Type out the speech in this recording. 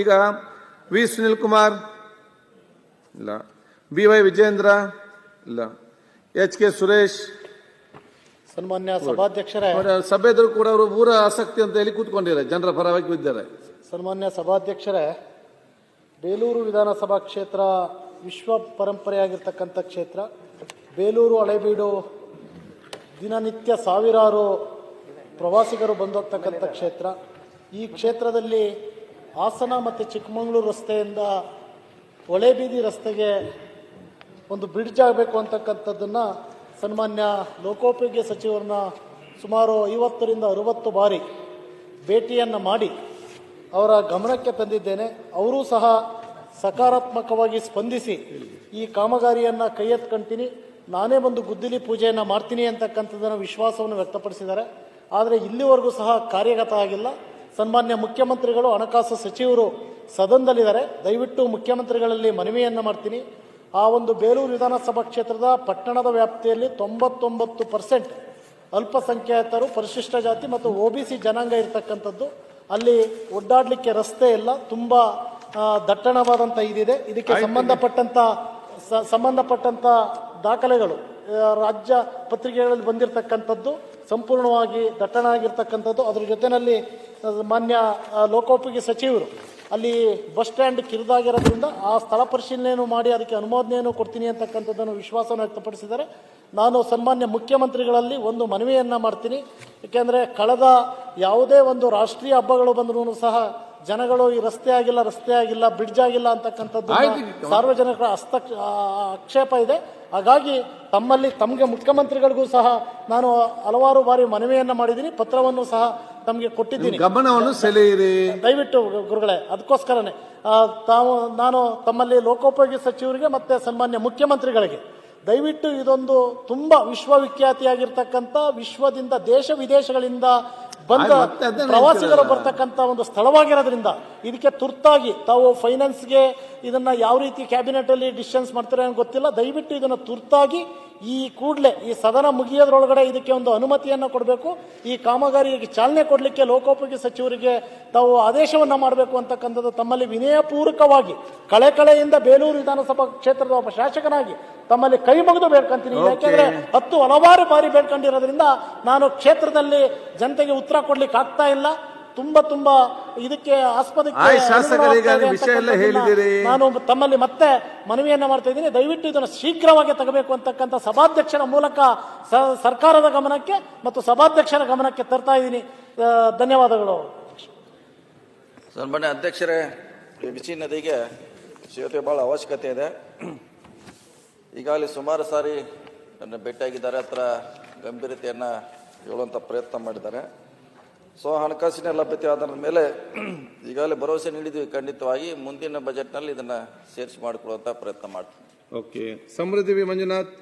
ಈಗ ವಿ ಸುನಿಲ್ ಕುಮಾರ್ ಇಲ್ಲ. B Y Vijayendra? ಇಲ್ಲ. H K Suresh? ಸನ್ಮಾನ್ಯ ಸಭಾಧ್ಯಕ್ಷರ. ಸಭೆದ್ರು ಕೂಡ ಅವರು ಊರ ಆಸಕ್ತಿ ಅಂತ ಹೇಳಿ ಕೂತ್ಕೊಂಡಿದ್ದಾರೆ ಜನರ ಪರವಾಗಿ ಬಿದ್ದಾರೆ. ಸನ್ಮಾನ್ಯ ಸಭಾಧ್ಯಕ್ಷರೇ ಬೇಲೂರು ವಿಧಾನಸಭಾ ಕ್ಷೇತ್ರ ವಿಶ್ವ ಪರಂಪರೆಯಾಗಿರ್ತಕ್ಕಂಥ ಕ್ಷೇತ್ರ ಬೇಲೂರು ಹಳೆಬೀಡು ದಿನನಿತ್ಯ ಸಾವಿರಾರು ಪ್ರವಾಸಿಗರು ಬಂದೋಗ್ತಕ್ಕಂಥ ಕ್ಷೇತ್ರ. ಈ ಕ್ಷೇತ್ರದಲ್ಲಿ ಹಾಸನ ಮತ್ತು ಚಿಕ್ಕಮಗಳೂರು ರಸ್ತೆಯಿಂದ ಹೊಳೆಬೀದಿ ರಸ್ತೆಗೆ ಒಂದು ಬ್ರಿಡ್ಜ್ ಆಗಬೇಕು ಅಂತಕ್ಕಂಥದ್ದನ್ನು ಸನ್ಮಾನ್ಯ ಲೋಕೋಪಯೋಗಿ ಸಚಿವರನ್ನ ಸುಮಾರು ಐವತ್ತರಿಂದ ಅರುವತ್ತು ಬಾರಿ ಭೇಟಿಯನ್ನು ಮಾಡಿ ಅವರ ಗಮನಕ್ಕೆ ತಂದಿದ್ದೇನೆ. ಅವರೂ ಸಹ ಸಕಾರಾತ್ಮಕವಾಗಿ ಸ್ಪಂದಿಸಿ ಈ ಕಾಮಗಾರಿಯನ್ನು ಕೈ ಎತ್ಕೊಂತೀನಿ. ನಾನೇ ಒಂದು ಗುದ್ದಲಿ ಪೂಜೆಯನ್ನು ಮಾಡ್ತೀನಿ ಅಂತಕ್ಕಂಥದ್ದನ್ನು ವಿಶ್ವಾಸವನ್ನು ವ್ಯಕ್ತಪಡಿಸಿದ್ದಾರೆ. ಆದರೆ ಇಲ್ಲಿವರೆಗೂ ಸಹ ಕಾರ್ಯಗತ ಆಗಿಲ್ಲ. ಸನ್ಮಾನ್ಯ ಮುಖ್ಯಮಂತ್ರಿಗಳು ಹಣಕಾಸು ಸಚಿವರು ಸದನದಲ್ಲಿದ್ದಾರೆ. ದಯವಿಟ್ಟು ಮುಖ್ಯಮಂತ್ರಿಗಳಲ್ಲಿ ಮನವಿಯನ್ನು ಮಾಡ್ತೀನಿ. ಆ ಒಂದು ಬೇಲೂರು ವಿಧಾನಸಭಾ ಕ್ಷೇತ್ರದ ಪಟ್ಟಣದ ವ್ಯಾಪ್ತಿಯಲ್ಲಿ ತೊಂಬತ್ತೊಂಬತ್ತು ಪರ್ಸೆಂಟ್ ಅಲ್ಪಸಂಖ್ಯಾತರು ಪರಿಶಿಷ್ಟ ಜಾತಿ ಮತ್ತು ಒ ಬಿ ಸಿ ಜನಾಂಗ ಇರತಕ್ಕಂಥದ್ದು. ಅಲ್ಲಿ ಒಡ್ಡಾಡಲಿಕ್ಕೆ ರಸ್ತೆ ಇಲ್ಲ. ತುಂಬ ದಟ್ಟಣವಾದಂಥ ಇದಿದೆ. ಇದಕ್ಕೆ ಸಂಬಂಧಪಟ್ಟಂಥ ಸ- ಸಂಬಂಧಪಟ್ಟಂಥ ದಾಖಲೆಗಳು ರಾಜ್ಯ ಪತ್ರಿಕೆಗಳಲ್ಲಿ ಬಂದಿರತಕ್ಕಂಥದ್ದು ಸಂಪೂರ್ಣವಾಗಿ ದಟ್ಟಣ ಆಗಿರ್ತಕ್ಕಂಥದ್ದು ಅದರ ಜೊತೆಯಲ್ಲಿ ಮಾನ್ಯ ಲೋಕೋಪಯೋಗಿ ಸಚಿವರು ಅಲ್ಲಿ ಬಸ್ ಸ್ಟ್ಯಾಂಡ್ ಕಿರಿದಾಗಿರೋದ್ರಿಂದ ಆ ಸ್ಥಳ ಪರಿಶೀಲನೆಯನ್ನು ಮಾಡಿ ಅದಕ್ಕೆ ಅನುಮೋದನೆಯನ್ನು ಕೊಡ್ತೀನಿ ಅಂತಕ್ಕಂಥದ್ದನ್ನು ವಿಶ್ವಾಸವನ್ನು ವ್ಯಕ್ತಪಡಿಸಿದ್ದಾರೆ. ನಾನು ಸನ್ಮಾನ್ಯ ಮುಖ್ಯಮಂತ್ರಿಗಳಲ್ಲಿ ಒಂದು ಮನವಿಯನ್ನು ಮಾಡ್ತೀನಿ. ಏಕೆಂದರೆ ಕಳೆದ ಯಾವುದೇ ಒಂದು ರಾಷ್ಟ್ರೀಯ ಹಬ್ಬಗಳು ಬಂದರೂ ಸಹ ಜನಗಳು ಈ ರಸ್ತೆ ಆಗಿಲ್ಲ ರಸ್ತೆ ಆಗಿಲ್ಲ ಬ್ರಿಡ್ಜ್ ಆಗಿಲ್ಲ ಅಂತಕ್ಕಂಥದ್ದು ಸಾರ್ವಜನಿಕರ ಹಸ್ತಕ್ಷ ಆಕ್ಷೇಪ ಇದೆ. ಹಾಗಾಗಿ ತಮ್ಮಲ್ಲಿ ತಮಗೆ ಮುಖ್ಯಮಂತ್ರಿಗಳಿಗೂ ಸಹ ನಾನು ಹಲವಾರು ಬಾರಿ ಮನವಿಯನ್ನು ಮಾಡಿದ್ದೀನಿ. ಪತ್ರವನ್ನು ಸಹ ತಮಗೆ ಕೊಟ್ಟಿದ್ದೀನಿ. ಗಮನವನ್ನು ಸೆಳೆಯಿರಿ. ದಯವಿಟ್ಟು ಗುರುಗಳೇ ಅದಕ್ಕೋಸ್ಕರನೇ ತಾವು ನಾನು ತಮ್ಮಲ್ಲಿ ಲೋಕೋಪಯೋಗಿ ಸಚಿವರಿಗೆ ಮತ್ತೆ ಸನ್ಮಾನ್ಯ ಮುಖ್ಯಮಂತ್ರಿಗಳಿಗೆ ದಯವಿಟ್ಟು ಇದೊಂದು ತುಂಬಾ ವಿಶ್ವವಿಖ್ಯಾತಿಯಾಗಿರ್ತಕ್ಕಂಥ ವಿಶ್ವದಿಂದ ದೇಶ ವಿದೇಶಗಳಿಂದ ಬಂದ ಪ್ರವಾಸಿಗರು. ಬರ್ತಕ್ಕಂಥ ಒಂದು ಸ್ಥಳವಾಗಿರೋದ್ರಿಂದ ಇದಕ್ಕೆ ತುರ್ತಾಗಿ ತಾವು ಫೈನಾನ್ಸ್ಗೆ ಇದನ್ನ ಯಾವ ರೀತಿ ಕ್ಯಾಬಿನೆಟ್ ಅಲ್ಲಿ ಡಿಸಿಷನ್ಸ್ ಮಾಡ್ತಾರೆ ಅಂತ ಗೊತ್ತಿಲ್ಲ ದಯವಿಟ್ಟು ಇದನ್ನು ತುರ್ತಾಗಿ ಈ ಕೂಡಲೇ ಈ ಸದನ ಮುಗಿಯೋದ್ರೊಳಗಡೆ ಇದಕ್ಕೆ ಒಂದು ಅನುಮತಿಯನ್ನು ಕೊಡಬೇಕು ಈ ಕಾಮಗಾರಿಗೆ ಚಾಲನೆ ಕೊಡಲಿಕ್ಕೆ ಲೋಕೋಪಯೋಗಿ ಸಚಿವರಿಗೆ ತಾವು ಆದೇಶವನ್ನ ಮಾಡಬೇಕು ಅಂತಕ್ಕಂಥದ್ದು ತಮ್ಮಲ್ಲಿ ವಿನಯಪೂರ್ವಕವಾಗಿ ಕಳೆ ಕಳೆಯಿಂದ ಬೇಲೂರು ವಿಧಾನಸಭಾ ಕ್ಷೇತ್ರದ ಒಬ್ಬ ಶಾಸಕನಾಗಿ ತಮ್ಮಲ್ಲಿ ಕೈ ಮುಗಿದು ಬೇಡ್ಕೊಂತೀನಿ. ಯಾಕೆಂದ್ರೆ ಹತ್ತು ಹಲವಾರು ಬಾರಿ ಬೇಡ್ಕೊಂಡಿರೋದ್ರಿಂದ ನಾನು ಕ್ಷೇತ್ರದಲ್ಲಿ ಜನತೆಗೆ ಉತ್ತರ ಕೊಡ್ಲಿಕ್ಕೆ ಆಗ್ತಾ ಇಲ್ಲ. ತುಂಬಾ ತುಂಬಾ ಇದಕ್ಕೆ ಆಸ್ಪದಕ್ಕೆ ವಿಷಯ ಎಲ್ಲ ಹೇಳಿದಿರಿ. ನಾನು ತಮ್ಮಲ್ಲಿ ಮತ್ತೆ ಮನವಿಯನ್ನ ಮಾಡ್ತಾ ಇದ್ದೀನಿ. ದಯವಿಟ್ಟು ಇದನ್ನು ಶೀಘ್ರವಾಗಿ ತಗಬೇಕು ಅಂತಕ್ಕಂಥ ಸಭಾಧ್ಯಕ್ಷರ ಮೂಲಕ ಸರ್ಕಾರದ ಗಮನಕ್ಕೆ ಮತ್ತು ಸಭಾಧ್ಯಕ್ಷರ ಗಮನಕ್ಕೆ ತರ್ತಾ ಇದ್ದೀನಿ. ಧನ್ಯವಾದಗಳು. ಸನ್ಮಾನ್ಯ ಅಧ್ಯಕ್ಷರೇ ಈ ಬಿಸಿ ನದಿಗೆ ಸೇತುವೆ ಬಹಳ ಅವಶ್ಯಕತೆ ಇದೆ. ಈಗಾಗಲೇ ಸುಮಾರು ಸಾರಿ ನನ್ನ ಭೇಟಿಯಾಗಿದ್ದಾರೆ. ಹತ್ರ ಗಂಭೀರತೆಯನ್ನು ಹೇಳುವಂಥ ಪ್ರಯತ್ನ ಮಾಡಿದ್ದಾರೆ. ಸೊ ಹಣಕಾಸಿನ ಲಭ್ಯತೆ ಆಧಾರದ ಮೇಲೆ ಈಗಾಗಲೇ ಭರವಸೆ ನೀಡಿದ್ವಿ ಖಂಡಿತವಾಗಿ. ಮುಂದಿನ ಬಜೆಟ್ನಲ್ಲಿ ಇದನ್ನು ಸೇರಿಸಿ ಮಾಡಿಕೊಳ್ಳುವಂಥ ಪ್ರಯತ್ನ ಮಾಡ್ತೀನಿ. ಓಕೆ ಸಮೃದ್ಧಿ ಮಂಜುನಾಥ್.